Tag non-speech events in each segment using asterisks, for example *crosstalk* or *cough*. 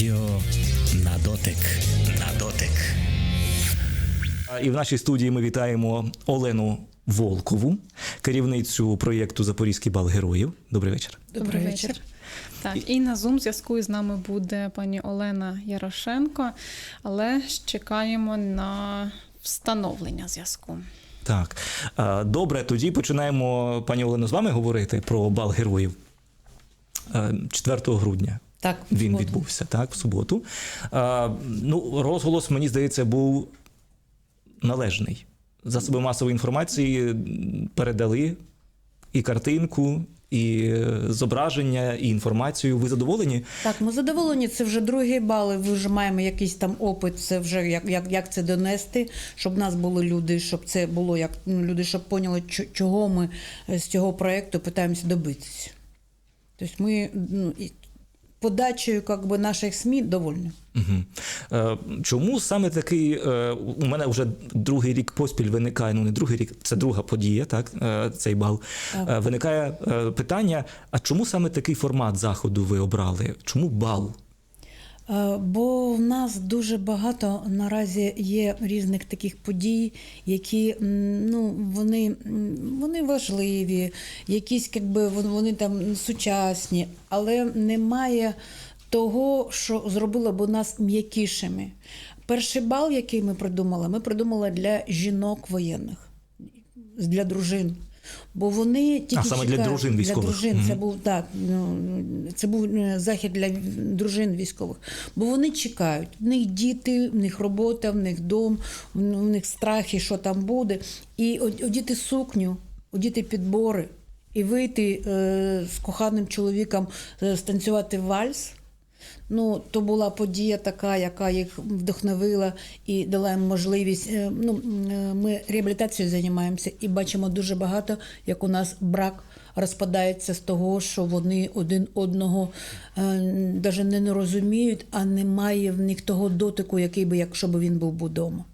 Радіо на дотик. На дотик. І в нашій студії ми вітаємо Олену Волкову, керівницю проєкту Запорізький бал героїв. Добрий вечір. Добрий вечір. Так, і на Zoom зв'язку з нами буде пані Олена Ярошенко, але чекаємо на встановлення зв'язку. Так, добре, тоді починаємо, пані Олено, з вами говорити про бал героїв. Е, 4 грудня. Так, Він суботу. відбувся, так, в суботу. Е, Ну, розголос, мені здається, був належний. Засоби масової інформації передали і картинку, і е, зображення, і інформацію. Ви задоволені? Так, ми задоволені. Це вже другий бал. Ви вже маємо якийсь там опит. Це вже як, як, як це донести, щоб в нас були люди, щоб це було як ну, люди, щоб поняли, чого ми е, з цього проекту питаємося добитися. Тобто ми ну, подачею как би, наших СМІ довольні. Угу. Е, чому саме такий, е, у мене вже другий рік поспіль виникає, ну не другий рік, це друга подія, так, е, цей бал. Так. Виникає питання: а чому саме такий формат заходу ви обрали? Чому бал? Е, Бо в нас дуже багато наразі є різних таких подій, які ну, вони, вони важливі, якісь якби, вон- вони там сучасні, але немає того, що зробило б нас м'якішими. Перший бал, який ми придумали, ми придумали для жінок воєнних, для дружин. Бо вони тільки А, саме для дружин військових. Для дружин це був так. Ну це був е, захід для дружин військових. Бо вони чекають. В них діти, в них робота, в них дом, в них страхи, що там буде. І одіти сукню, одіти підбори і вийти е, з коханим чоловіком е, станцювати вальс. Ну, то була подія така, яка їх вдохновила і дала їм можливість. е, Ну, е, ми реабілітацією займаємося і бачимо дуже багато, як у нас брак розпадається з того, що вони один одного навіть не, не розуміють, а немає в них того дотику, який би, якщо б він був вдома.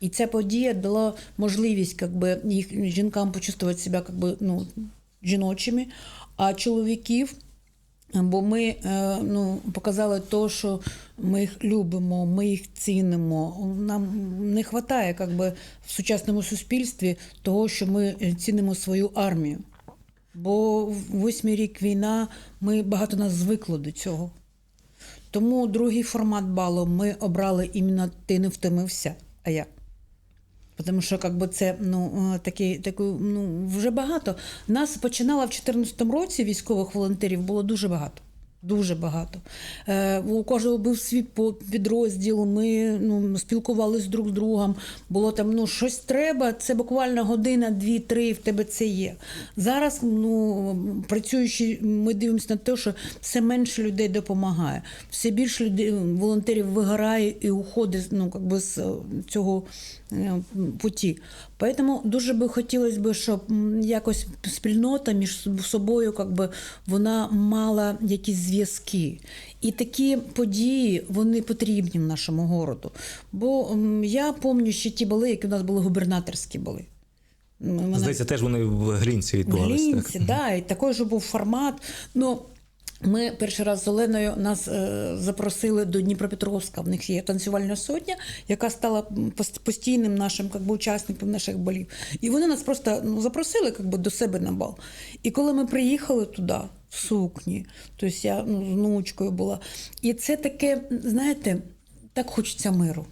І ця подія дала можливість как би, їх жінкам почувствувати себе как би, ну, жіночими, а чоловіків. Бо ми е, ну, показали то, що ми їх любимо, ми їх цінимо. Нам не вистачає как би, в сучасному суспільстві того, що ми цінимо свою армію. Бо восьмий рік війна, ми багато нас звикло до цього. Тому другий формат балу ми обрали іменно ти не втомився, а я. Тому що якби це ну, е, такі, такі, ну, вже багато. Нас починало в 2014 році військових волонтерів було дуже багато. Дуже багато. Е, у кожного був свій підрозділ, ми ну, спілкувалися друг з другом. Було там ну, щось треба, це буквально година, дві, три, в тебе це є. Зараз, ну, працюючи, ми дивимося на те, що все менше людей допомагає. Все більше людей, волонтерів вигорає і уходить ну, з е, цього е, путі. Тому дуже би хотілося б, щоб якось спільнота між собою как би, вона мала якісь зв'язки. І такі події вони потрібні в нашому городу. Бо я пам'ятаю ще ті бали, які у нас були губернаторські були. Здається, теж вони в Глінці відбувалися. Глінці, да, і такий же був формат. Ну, ми перший раз з Оленою нас е, запросили до Дніпропетровська. В них є танцювальна сотня, яка стала постійним нашим би, учасником наших балів. І вони нас просто ну, запросили би, до себе на бал. І коли ми приїхали туди, в сукні, тобто я ну, з внучкою була. І це таке, знаєте, так хочеться миру.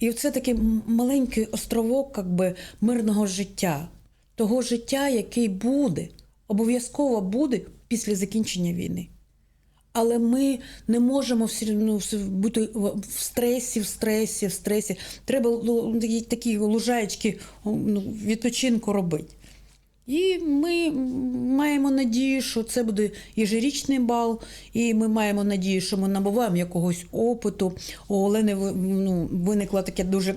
І це такий маленький островок как би, мирного життя, того життя, який буде, обов'язково буде після закінчення війни. Але ми не можемо все, ну, бути в стресі, в стресі, в стресі. Треба такі- лужаєчки ну, відпочинку робити. І ми маємо надію, що це буде ежерічний бал, і ми маємо надію, що ми набуваємо якогось опиту. У Олени ну, виникло таке дуже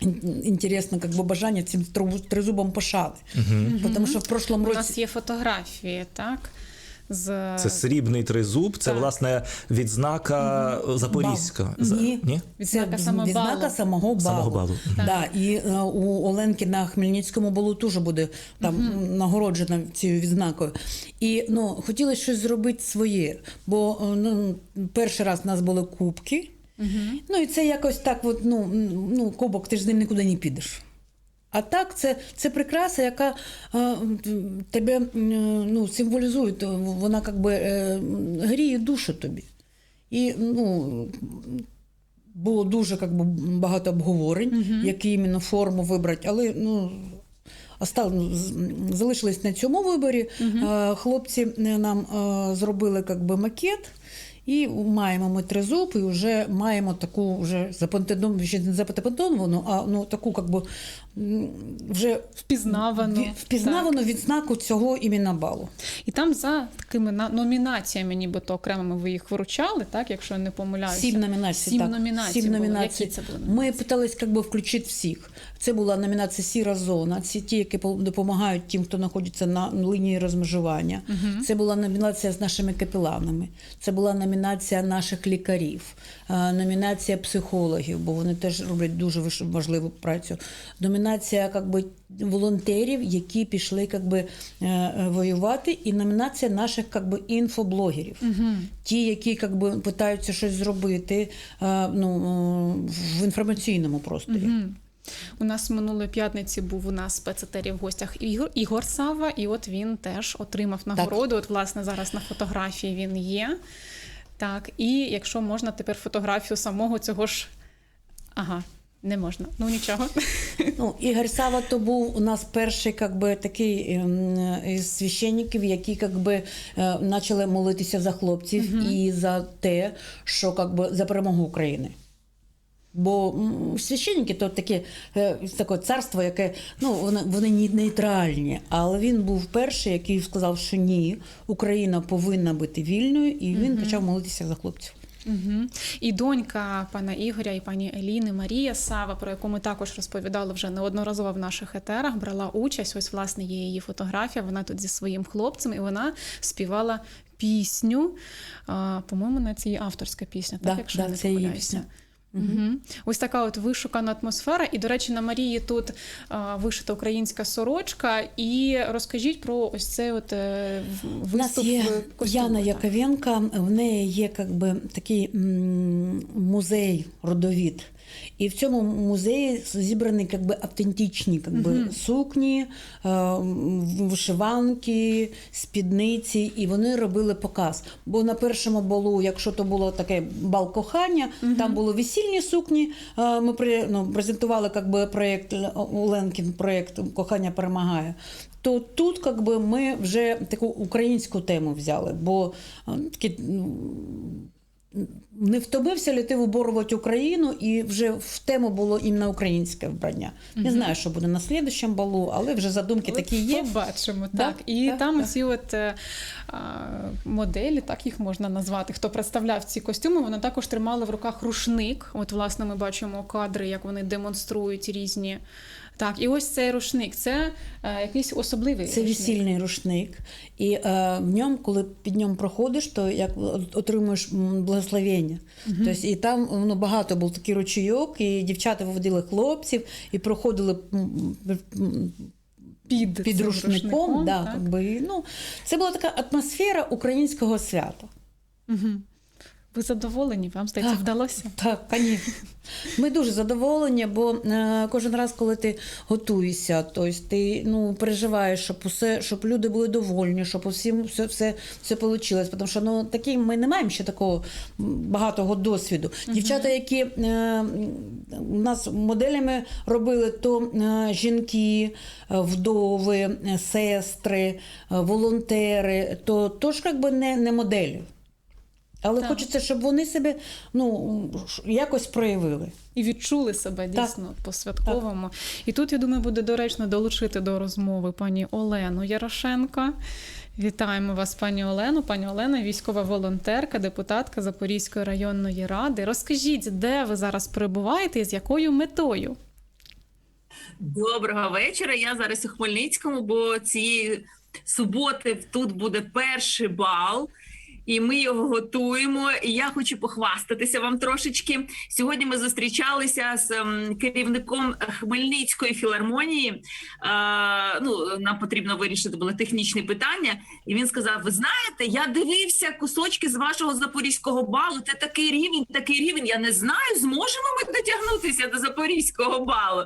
ін- інтересне как би, бажання цим тризубом пошали. Тому що в прошлому У році. нас є фотографії, так? З Це срібний тризуб, це Так. власне відзнака Запорізька. За- Ні. Ні? Відзнака самого відзнака балу. самого балу. Самого балу. Да, і е, у Оленки на Хмельницькому балу теж буде там нагороджена цією відзнакою. І ну, хотілося щось зробити своє, бо е, ну, перший раз у нас були кубки. Ну і це якось так, от, ну, ну, кубок, ти ж з ним нікуди не підеш. А так, це, це прикраса, яка е, тебе м, ну, символізує, вона як би, е, гріє душу тобі. І ну, було дуже як би, багато обговорень, які іменно форму вибрати, але ну, остав, ну, залишились на цьому виборі. Е, Хлопці е, нам е, зробили як би, макет. І маємо ми тризуб, і вже маємо таку вже запатентовану, а ну таку, як би м, вже Впізнавану. ві- впізнавану відзнаку цього іменно балу. І там за такими номінаціями, нібито окремими ви їх вручали, так, якщо я не помиляюся. Сім номінацій. Сім так. номінацій Сім номінацій. Які це були номінації? Ми питались як би, включити всіх. Це була номінація Сіра зона. Це ті, які допомагають тим, хто знаходиться на лінії розмежування. Це була номінація з нашими капеланами. Це була номінація наших лікарів, е, номінація психологів, бо вони теж роблять дуже важливу працю. Номінація як би, волонтерів, які пішли як би, е, е, воювати, і номінація наших як би, інфоблогерів. Ті, які як би, питаються щось зробити е, ну, в інформаційному просторі. Мгм. У нас минулої п'ятниці був у нас спецетері в гостях Ігор, Ігор Сава, і от він теж отримав нагороду. От, власне, зараз на фотографії він є. Так, і якщо можна тепер фотографію самого цього ж. Ага, не можна. Ну нічого. Ну, Ігор Сава то був у нас перший как би, такий ем, із священників, які как би, е, почали молитися за хлопців і за те, що как би, за перемогу України. Бо священники то таке, е, таке царство, яке ну, вони, вони нейтральні. Але він був перший, який сказав, що ні, Україна повинна бути вільною, і він почав молитися за хлопців. Угу. І донька пана Ігоря і пані Еліни Марія Сава, про яку ми також розповідали вже неодноразово в наших етерах, брала участь. Ось, власне, є її фотографія. Вона тут зі своїм хлопцем, і вона співала пісню. По-моєму, на цій авторська пісня, так, Да, якщо да, не це її пісня. Угу. Ось така от вишукана атмосфера. І, до речі, на Марії тут а, вишита українська сорочка. І розкажіть про ось цей от е, в- У нас є в Яна. Яковенка, в неї є как би, такий музей родовід. І в цьому музеї зібрані как би, автентичні как би, сукні, е, вишиванки, спідниці, і вони робили показ. Бо на першому балу, якщо то було таке бал кохання, там були весільні сукні. Е, Ми ну, презентували как би, проєкт Оленкін, проєкт Кохання перемагає то тут как би, ми вже таку українську тему взяли, бо е, такі, ну, не втомився ли ти виборювати Україну, і вже в тему було іменно українське вбрання. Не знаю, що буде на слідущому балу, але вже задумки От такі є. Побачимо, Да, так. І да, там да. ці от е, а, моделі, так їх можна назвати, хто представляв ці костюми, вони також тримали в руках рушник. От, власне, ми бачимо кадри, як вони демонструють різні. Так, і ось цей рушник це е, якийсь особливий. Це рушник. весільний рушник, і е, в ньому, коли під ньому проходиш, то як отримуєш благословення. Тобто, і там ну, багато був такий ручейок, і дівчата виводили хлопців і проходили під, під цим рушником. да, так. как би, ну, це була така атмосфера українського свята. Мгм. Ви задоволені? Вам здається, Так. вдалося? Так, звісно. Ми дуже задоволені, бо е, кожен раз, коли ти готуєшся, тобто ти ну, переживаєш, щоб усе, щоб люди були довольні, щоб усім все, все, все вийшло. Тому що ну, такі, ми не маємо ще такого багатого досвіду. Дівчата, які е, нас моделями робили, то е, жінки, е, вдови, е, сестри, волонтери, то, то ж якби не, не моделі. Але Так. хочеться, щоб вони себе ну, якось проявили. І відчули себе Так. дійсно по-святковому. І тут, я думаю, буде доречно долучити до розмови пані Олену Ярошенко. Вітаємо вас, пані Олену. Пані Олена, військова волонтерка, депутатка Запорізької районної ради. Розкажіть, де ви зараз перебуваєте і з якою метою? Доброго вечора. Я зараз у Хмельницькому, бо цієї суботи тут буде перший бал. І ми його готуємо. І я хочу похвастатися вам трошечки. Сьогодні ми зустрічалися з ем, керівником Хмельницької філармонії. Е, ну, нам потрібно вирішити були технічні питання. І він сказав: Ви знаєте, я дивився кусочки з вашого запорізького балу. Це такий рівень, такий рівень. Я не знаю, зможемо ми дотягнутися до запорізького балу.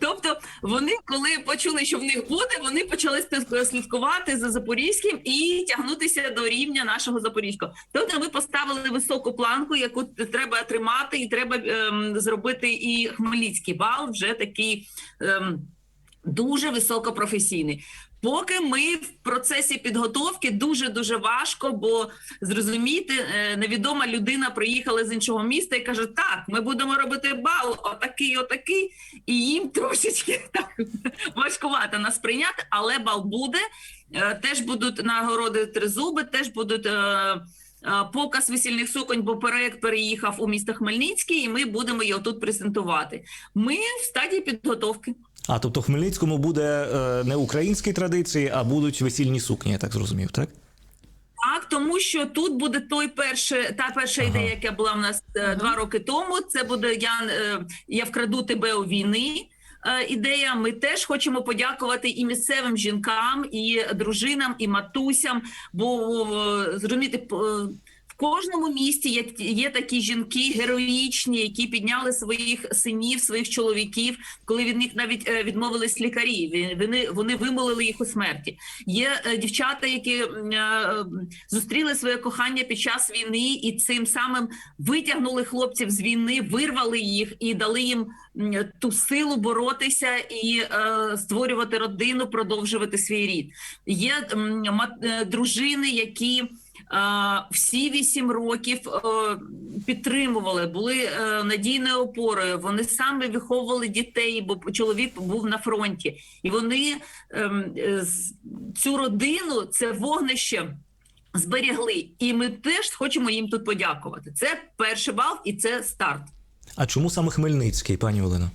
Тобто вони, коли почули, що в них буде, вони почали слідкувати за запорізьким і тягнутися до рівня нашого запорізького. Тобто ми поставили високу планку, яку треба тримати, і треба ем, зробити і хмельницький бал вже такий. Ем, Дуже високопрофесійний. Поки ми в процесі підготовки дуже дуже важко, бо зрозуміти, е, невідома людина приїхала з іншого міста і каже: Так, ми будемо робити бал, отакий, отакий, і їм трошечки *laughs* так важкувато нас прийняти, але бал буде. Е, Теж будуть нагороди тризуби, теж будуть. Е, Показ весільних суконь, бо проект переїхав у місто Хмельницький, і ми будемо його тут презентувати. Ми в стадії підготовки. А тобто в Хмельницькому буде е, не українські традиції, а будуть весільні сукні, я так зрозумів, так? Так, тому що тут буде той перше, та перша Ага. ідея, яка була в нас е, два роки тому. Це буде я, е, я вкраду тебе у війни. Е, Ідея, ми теж хочемо подякувати і місцевим жінкам, і дружинам, і матусям. Бо е, зрозуміти кожному місті є, є такі жінки героїчні, які підняли своїх синів, своїх чоловіків, коли від них навіть е, відмовились лікарі. Вони вони вимолили їх у смерті. Є е, дівчата, які е, зустріли своє кохання під час війни, і цим самим витягнули хлопців з війни, вирвали їх і дали їм ту силу боротися і створювати родину, продовжувати свій рід. Є дружини, які. Всі вісім років е, підтримували, були е, надійною опорою. Вони самі виховували дітей, бо чоловік був на фронті, і вони ем, е, цю родину, це вогнище зберегли. І ми теж хочемо їм тут подякувати. Це перший бал і це старт. А чому саме Хмельницький, пані Олено?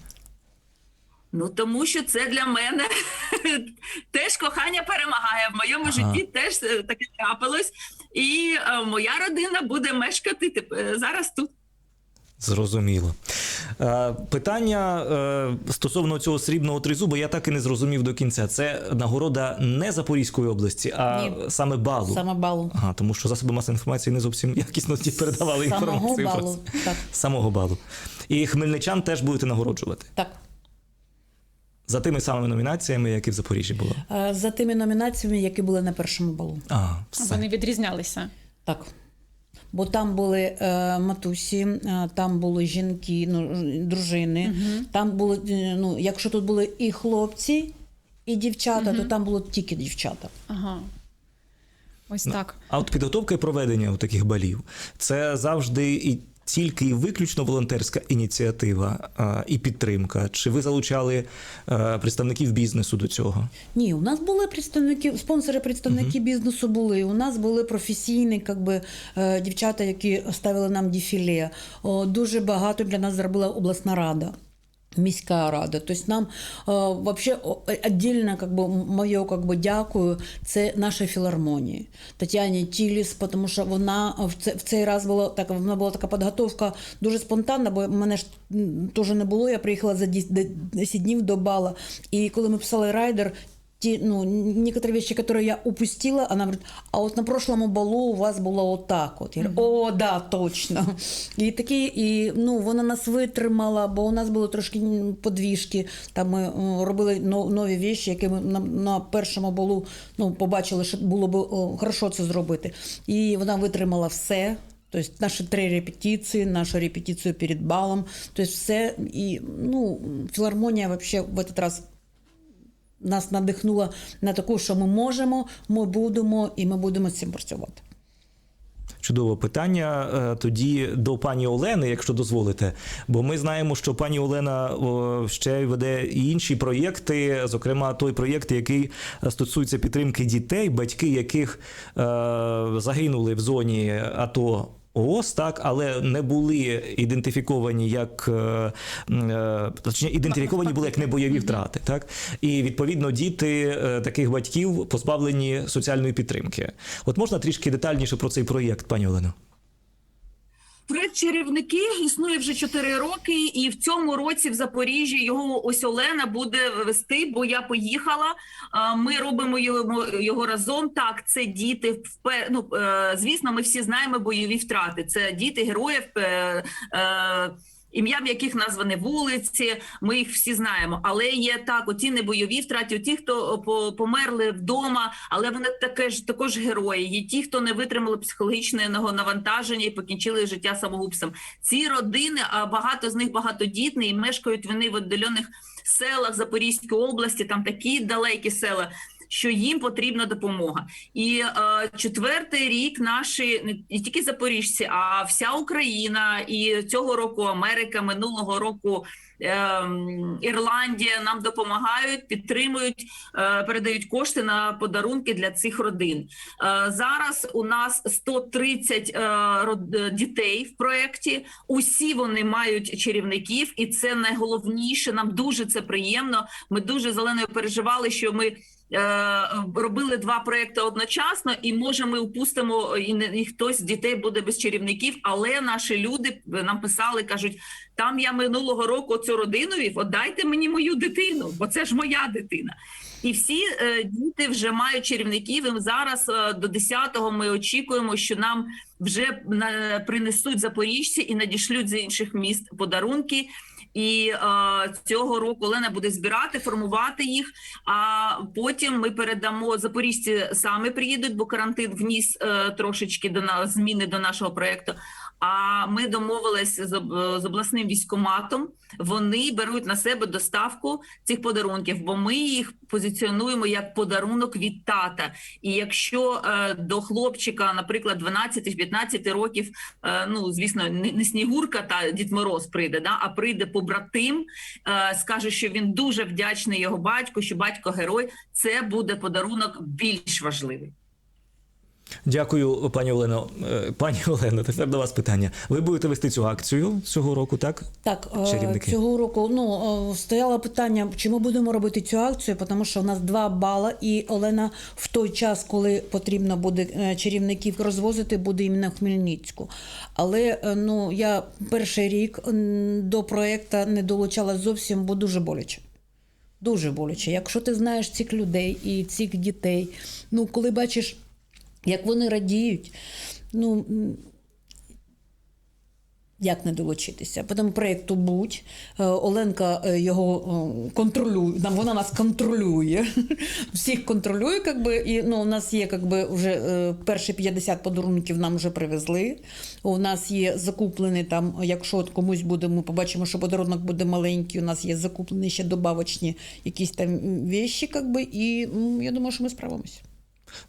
Ну тому що це для мене *laughs* теж кохання перемагає. В моєму Ага. житті теж е, таке трапилось, і е, моя родина буде мешкати теп- е, зараз тут. Зрозуміло. Е, питання е, стосовно цього срібного тризуба, я так і не зрозумів до кінця. Це нагорода не Запорізької області, а Ні. саме балу. Саме балу. Ага, тому що засоби масової інформації не зовсім якісно ті передавали Самого інформацію. про балу. це. Так, Самого балу. І хмельничан теж будете нагороджувати так. За тими самими номінаціями, які в Запоріжжі було. Е, За тими номінаціями, які були на першому балу. А, все. Вони відрізнялися. Так. Бо там були е, матусі, е, там були жінки, ну, дружини. Там були, е, ну, якщо тут були і хлопці, і дівчата, то там було тільки дівчата. Ага. Ось Ну, так. А от підготовка і проведення таких балів це завжди і тільки і виключно волонтерська ініціатива а, і підтримка. Чи ви залучали а, представників бізнесу до цього? Ні, у нас були представники, спонсори, представники бізнесу були. У нас були професійні как би, е, дівчата, які ставили нам дефіле. Дуже багато для нас зробила обласна рада. Міська рада. Тобто нам е, вообще о, отдельно как бы, моє как бы, дякую, це наша філармонія. Тетяні Тіліс, тому що вона в, це, в цей раз була так. вона була така підготовка дуже спонтанна, бо мене ж теж не було. Я приїхала за 10 днів до бала. І коли ми писали райдер, те, ну, некоторые вещи, которые я упустила, она говорит, а вот на прошлому балу у вас було отак. От. Я говорю, о, да, точно. І такі, і ну, вона нас витримала, бо у нас було трошки м, подвіжки. Там ми о, робили но- нові вещі, які ми на, на першому балу ну, побачили, що було б о, хорошо це зробити. І вона витримала все. Тобто наші три репетиції, нашу репетицію перед балом. Тобто все. І ну, філармонія вообще в этот раз нас надихнула на таку, що ми можемо, ми будемо і ми будемо з цим працювати. Чудове питання. Е, Тоді до пані Олени, якщо дозволите. Бо ми знаємо, що пані Олена ще веде і інші проєкти, зокрема той проєкт, який стосується підтримки дітей, батьки яких е, загинули в зоні АТО ООС, так, але не були ідентифіковані як е, е, точніше, ідентифіковані були як небойові втрати. Так? І відповідно діти е, таких батьків позбавлені соціальної підтримки. От можна трішки детальніше про цей проєкт, пані Олено? Проект чарівники існує вже 4 роки, і в цьому році в Запоріжжі його ось Олена буде вести, бо я поїхала. Ми робимо його, разом. Так, це діти ну, е, звісно, ми всі знаємо бойові втрати. Це діти героїв. Ім'ям яких названі вулиці, ми їх всі знаємо. Але є так, оті небойові втрати, ті, хто по- померли вдома, але вони таке ж також герої. Є ті, хто не витримали психологічного навантаження і покінчили життя самогубством. Ці родини, а багато з них багатодітні, і мешкають вони в віддалених селах Запорізької області, там такі далекі села. Що їм потрібна допомога, і е, четвертий рік наші не тільки запоріжці, а вся Україна, і цього року Америка, минулого року ем, Ірландія нам допомагають, підтримують, е, передають кошти на подарунки для цих родин. Е, зараз у нас 130 е, род- е, дітей в проєкті. Усі вони мають чарівників, і це найголовніше. Нам дуже це приємно. Ми дуже зеленою переживали, що ми. Е, Робили два проекти одночасно, і може ми упустимо і не і хтось з дітей буде без чарівників. Але наші люди нам писали, кажуть: там я минулого року цю родину вів, отдайте мені мою дитину, бо це ж моя дитина. І всі е, діти вже мають чарівників. І зараз е, до 10-го ми очікуємо, що нам вже на, принесуть запоріжці і надішлють з інших міст подарунки. І е, цього року Олена буде збирати, формувати їх. А потім ми передамо запоріжці самі приїдуть, бо карантин вніс е, трошечки до нас зміни до нашого проекту. А ми домовились з, з обласним військоматом. Вони беруть на себе доставку цих подарунків, бо ми їх позиціонуємо як подарунок від тата. І якщо е, до хлопчика, наприклад, 12-15 років, е, ну звісно, не, не снігурка та Дід Мороз прийде, да, а прийде побратим, е, скаже, що він дуже вдячний його батьку, що батько герой. Це буде подарунок більш важливий. Дякую, пані Олено. Е, Пані *laughs* Олено, тепер до вас питання. Ви будете вести цю акцію цього року, так? Так, е, Чарівники. цього року ну е, стояло питання, чи ми будемо робити цю акцію, тому що у нас два бала, і Олена в той час, коли потрібно буде чарівників розвозити, буде іменно в Хмельницьку. Але ну я перший рік до проекту не долучалась зовсім, бо дуже боляче. Дуже боляче. Якщо ти знаєш цих людей і цих дітей, ну коли бачиш, як вони радіють, ну як не долучитися? Потім проєкту будь Е, Оленка е, його е, контролює. Вона нас контролює. *laughs* Всіх контролює, якби, і ну, у нас є якби, вже перші 50 подарунків нам вже привезли. У нас є закуплені там, якщо комусь буде, ми побачимо, що подарунок буде маленький. У нас є закуплені ще добавочні якісь там вещі, якби, і я думаю, що ми справимося.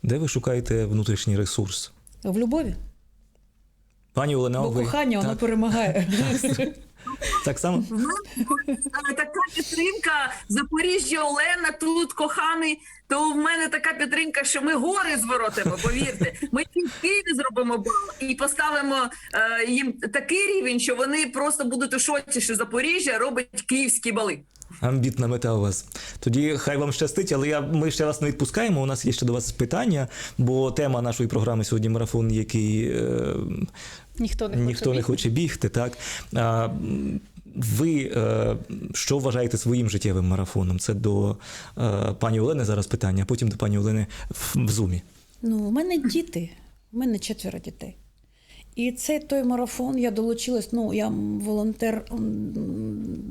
Де ви шукаєте внутрішній ресурс? В любові. Пані Олено, Бо ви кохання воно перемагає. *laughs* так само? Е, така підтримка Запоріжжя Олена тут коханий. То в мене така підтримка, що ми гори зворотимо. Повірте, ми їм в Києві зробимо бал і поставимо е, їм такий рівень, що вони просто будуть у шоці, що Запоріжжя робить київські бали. Амбітна мета у вас. Тоді хай вам щастить, але я, ми ще вас не відпускаємо. У нас є ще до вас питання, бо тема нашої програми сьогодні марафон, який е, Ніхто не ніхто хоче не бігти. хоче бігти. Так? А, ви е, що вважаєте своїм життєвим марафоном? Це до е, пані Олени зараз питання, а потім до пані Олени в, в зумі. Ну, у мене діти, у мене четверо дітей. І цей той марафон я долучилась. Ну, я волонтер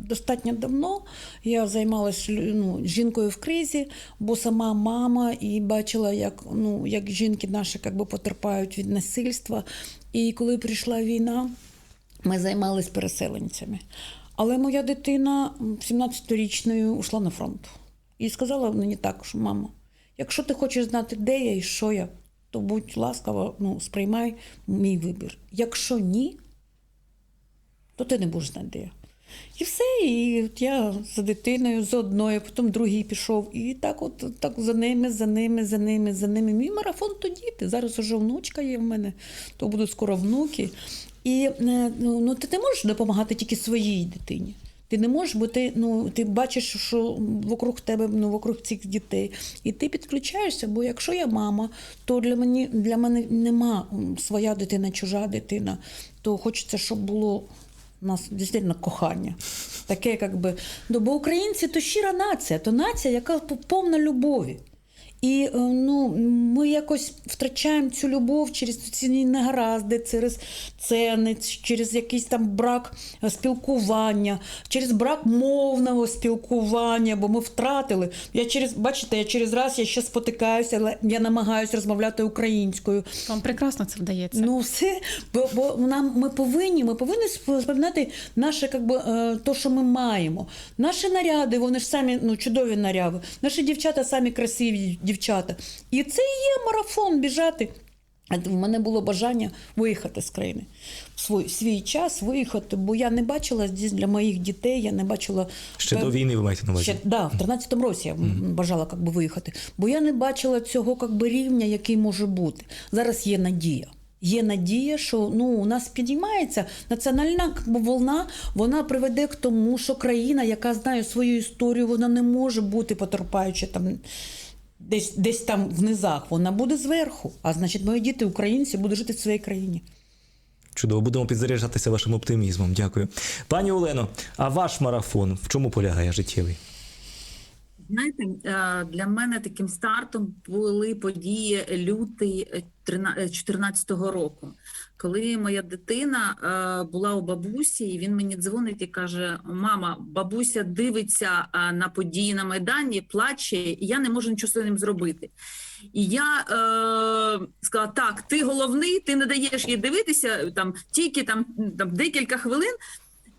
достатньо давно. Я займалася ну, жінкою в кризі, бо сама мама і бачила, як, ну, як жінки наші як би, потерпають від насильства. І коли прийшла війна, ми займалися переселенцями. Але моя дитина 17-річною ушла на фронт. І сказала мені так, що мамо, якщо ти хочеш знати, де я і що я, то будь ласкава, ну, сприймай мій вибір. Якщо ні, то ти не будеш знати, де я. І все, і от я за дитиною, з одною, потім другий пішов. І так, от так за ними, за ними, за ними, за ними. Мій марафон то діти. Зараз уже внучка є в мене, то будуть скоро внуки. І е, ну, ну, ти не можеш допомагати тільки своїй дитині. Ти не можеш, бо ти, ну, ти бачиш, що вокруг тебе, ну, вокруг цих дітей, і ти підключаєшся, бо якщо я мама, то для мене, для мене нема своя дитина, чужа дитина, то хочеться, щоб було у нас дійсно кохання. Таке, як би. Ну, бо українці то щира нація, то нація, яка повна любові. І е, ну, ми якось втрачаємо цю любов через ці негаразди, через ціни, через якийсь там брак е, спілкування, через брак мовного спілкування, бо ми втратили. Я через, бачите, я через раз я ще спотикаюся, але я намагаюся розмовляти українською. Вам прекрасно це вдається. Ну, все, бо, бо нам ми повинні, ми повинні споминати наше, как би, е, то, що ми маємо. Наші наряди, вони ж самі ну, чудові наряди. Наші дівчата самі красиві дівчата. І це і є марафон біжати. В мене було бажання виїхати з країни в свій, свій час виїхати, бо я не бачила здесь для моїх дітей, я не бачила Ще до війни ви маєте на увазі? Ще, да, в 13-му році я бажала как би, виїхати, бо я не бачила цього как би, рівня, який може бути. Зараз є надія. Є надія, що ну, у нас підіймається національна волна, вона приведе к тому, що країна, яка знає свою історію, вона не може бути потерпаючи там. Десь, десь там в низах, вона буде зверху. А значить, мої діти, українці, будуть жити в своїй країні. Чудово, будемо підзаряджатися вашим оптимізмом. Дякую. Пані Олено, а ваш марафон в чому полягає життєвий? Знаєте, е, для мене таким стартом були події лютий 2014 року, коли моя дитина е, була у бабусі, і він мені дзвонить і каже: Мама, бабуся дивиться е, на події на майдані, плаче, і я не можу нічого з ним зробити. І я е, сказала: так, ти головний, ти не даєш їй дивитися там тільки там, там декілька хвилин.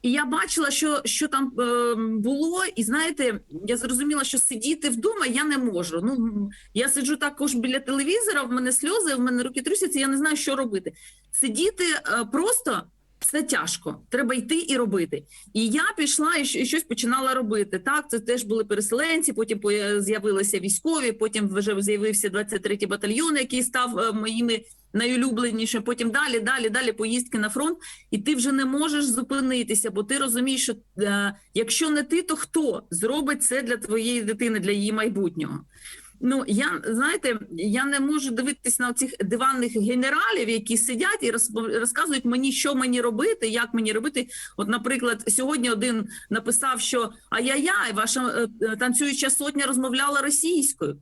І я бачила, що, що там е, було, і знаєте, я зрозуміла, що сидіти вдома я не можу. Ну я сиджу також біля телевізора, в мене сльози, в мене руки трусяться, я не знаю, що робити. Сидіти е, просто це тяжко. Треба йти і робити. І я пішла і щось починала робити. Так, це теж були переселенці. Потім з'явилися військові. Потім вже з'явився 23-й батальйон, який став е, моїми найулюбленіше. Потім далі, далі, далі поїздки на фронт, і ти вже не можеш зупинитися, бо ти розумієш, що е, якщо не ти, то хто зробить це для твоєї дитини, для її майбутнього. Ну я знаєте, я не можу дивитись на цих диванних генералів, які сидять і розказують мені, що мені робити, як мені робити. От, наприклад, сьогодні один написав, що ай-яй-яй, ваша е, е, танцююча сотня розмовляла російською.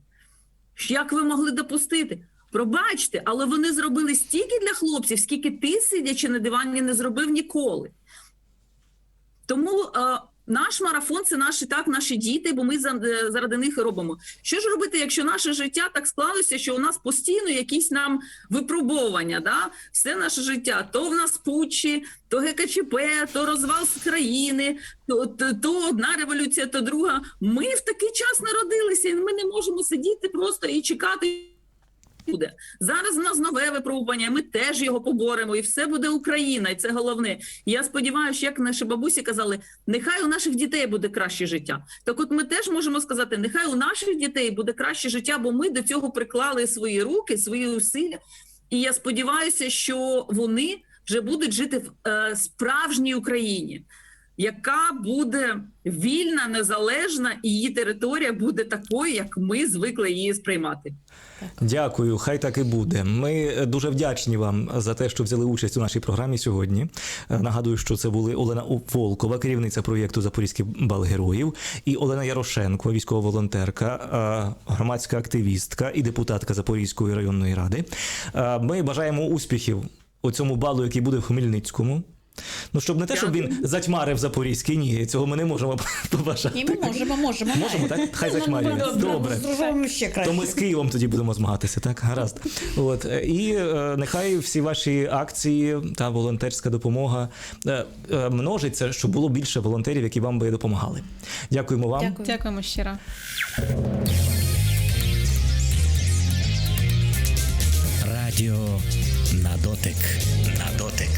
Як ви могли допустити? Пробачте, але вони зробили стільки для хлопців, скільки ти, сидячи на дивані, не зробив ніколи. Тому е, наш марафон це наші так, наші діти, бо ми е, заради них і робимо. Що ж робити, якщо наше життя так склалося, що у нас постійно якісь нам випробовування? Да? Все наше життя то в нас путчі, то ГКЧП, то розвал з країни, то, то, то одна революція, то друга. Ми в такий час народилися, і ми не можемо сидіти просто і чекати буде. Зараз в нас нове випробування, ми теж його поборемо, і все буде Україна, і це головне. Я сподіваюся, як наші бабусі казали, нехай у наших дітей буде краще життя. Так, от ми теж можемо сказати, нехай у наших дітей буде краще життя, бо ми до цього приклали свої руки, свої усилля. І я сподіваюся, що вони вже будуть жити в е, справжній Україні. Яка буде вільна, незалежна, і її територія буде такою, як ми звикли її сприймати. Дякую, хай так і буде. Ми е, дуже вдячні вам за те, що взяли участь у нашій програмі сьогодні. Е, Нагадую, що це були Олена Волкова, керівниця проєкту Запорізький бал героїв, і Олена Ярошенко, військова волонтерка, е, громадська активістка і депутатка Запорізької районної ради. Ми бажаємо успіхів у цьому балу, який буде в Хмельницькому. Ну, щоб не те, щоб він затьмарив Запорізький, ні, цього ми не можемо *laughs* побажати. І ми можемо, можемо. Можемо, так? Хай затьмарює. Добре. Зробимо ще краще. То ми з Києвом тоді будемо змагатися, так? Гаразд. От. е, І е, нехай всі ваші акції та волонтерська допомога е, е, множиться, щоб було більше волонтерів, які вам би допомагали. Дякуємо вам. Дякую. Дякуємо щиро. Радіо на дотик. На дотик.